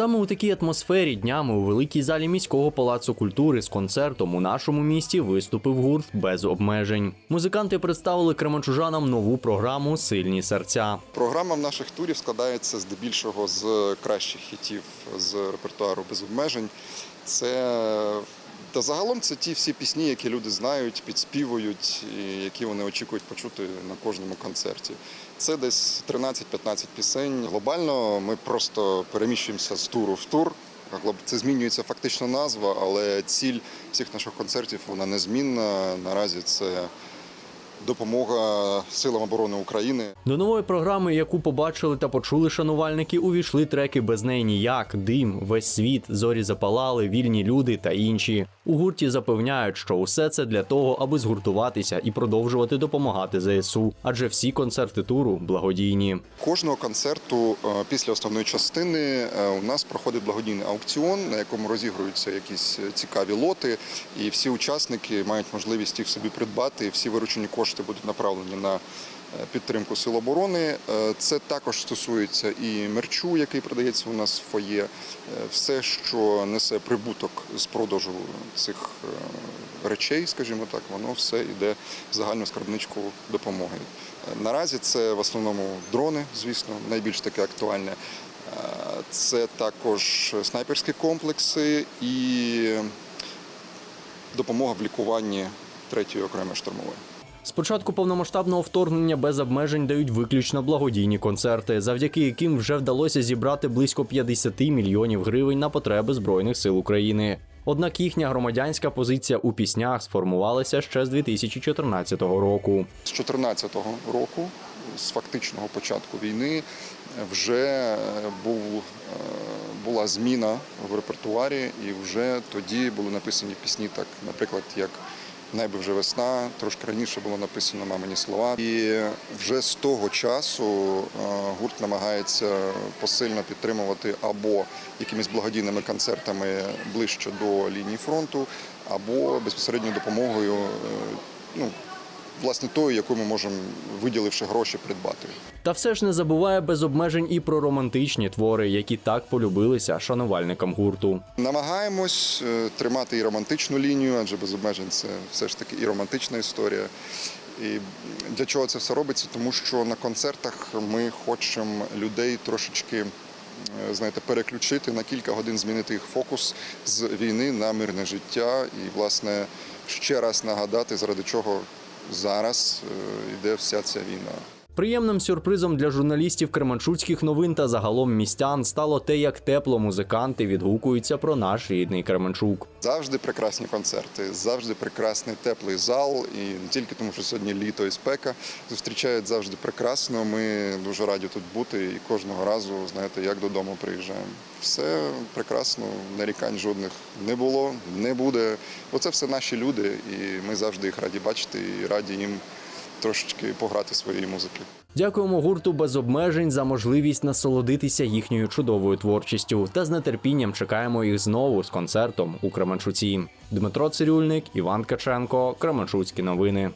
Саме у такій атмосфері днями у великій залі міського палацу культури з концертом у нашому місті виступив гурт без обмежень. Музиканти представили кременчужанам нову програму Сильні серця. Програма в наших турів складається здебільшого з кращих хітів з репертуару без обмежень. Це та загалом це ті всі пісні, які люди знають, підспівують, і які вони очікують почути на кожному концерті. Це десь 13-15 пісень. Глобально ми просто переміщуємося з туру в тур. Це змінюється фактично назва, але ціль всіх наших концертів вона незмінна. Наразі це допомога силам оборони України. До нової програми, яку побачили та почули шанувальники, увійшли треки без неї ніяк, дим, весь світ, зорі запалали, вільні люди та інші. У гурті запевняють, що усе це для того, аби згуртуватися і продовжувати допомагати ЗСУ, адже всі концерти туру благодійні. Кожного концерту е, після основної частини е, у нас проходить благодійний аукціон, на якому розігруються якісь е, цікаві лоти, і всі учасники мають можливість їх собі придбати. І всі виручені кошти будуть направлені на е, підтримку сил оборони. Е, Це також стосується і мерчу, який продається у нас в фоє. Е, Все, що несе прибуток з продажу цих речей, скажімо так, воно все йде в загальну скарбничку допомоги. Наразі це в основному дрони, звісно, найбільш таке актуальне. Це також снайперські комплекси і допомога в лікуванні третьої окремої штурмової. З початку повномасштабного вторгнення без обмежень дають виключно благодійні концерти, завдяки яким вже вдалося зібрати близько 50 мільйонів гривень на потреби збройних сил України. Однак їхня громадянська позиція у піснях сформувалася ще з 2014 року. З 2014 року, з фактичного початку війни, вже е, був, е, була зміна в репертуарі, і вже тоді були написані пісні, так, наприклад, як Небо вже весна, трошки раніше було написано мамині слова. І вже з того часу е, гурт намагається посильно підтримувати або якимись благодійними концертами ближче до лінії фронту, або безпосередньою допомогою е, ну, власне тою, яку ми можемо, виділивши гроші, придбати. Та все ж не забуває без обмежень і про романтичні твори, які так полюбилися шанувальникам гурту. Намагаємось е, тримати і романтичну лінію, адже без обмежень це все ж таки і романтична історія. І для чого це все робиться? Тому що на концертах ми хочемо людей трошечки е, знаєте, переключити на кілька годин, змінити їх фокус з війни на мирне життя і, власне, ще раз нагадати, заради чого зараз е, йде вся ця війна. Приємним сюрпризом для журналістів Кременчуцьких новин та загалом містян стало те, як тепло музиканти відгукуються про наш рідний Кременчук. Завжди прекрасні концерти, завжди прекрасний теплий зал, і не тільки тому, що сьогодні літо і спека зустрічають завжди прекрасно. Ми дуже раді тут бути і кожного разу, знаєте, як додому приїжджаємо. Все прекрасно, нарікань жодних не було, не буде. Бо це все наші люди, і ми завжди їх раді бачити і раді їм трошечки пограти своєї музики. Дякуємо гурту без обмежень за можливість насолодитися їхньою чудовою творчістю та з нетерпінням чекаємо їх знову з концертом у Кременчуці. Дмитро Цирюльник, Іван Каченко, Кременчуцькі новини.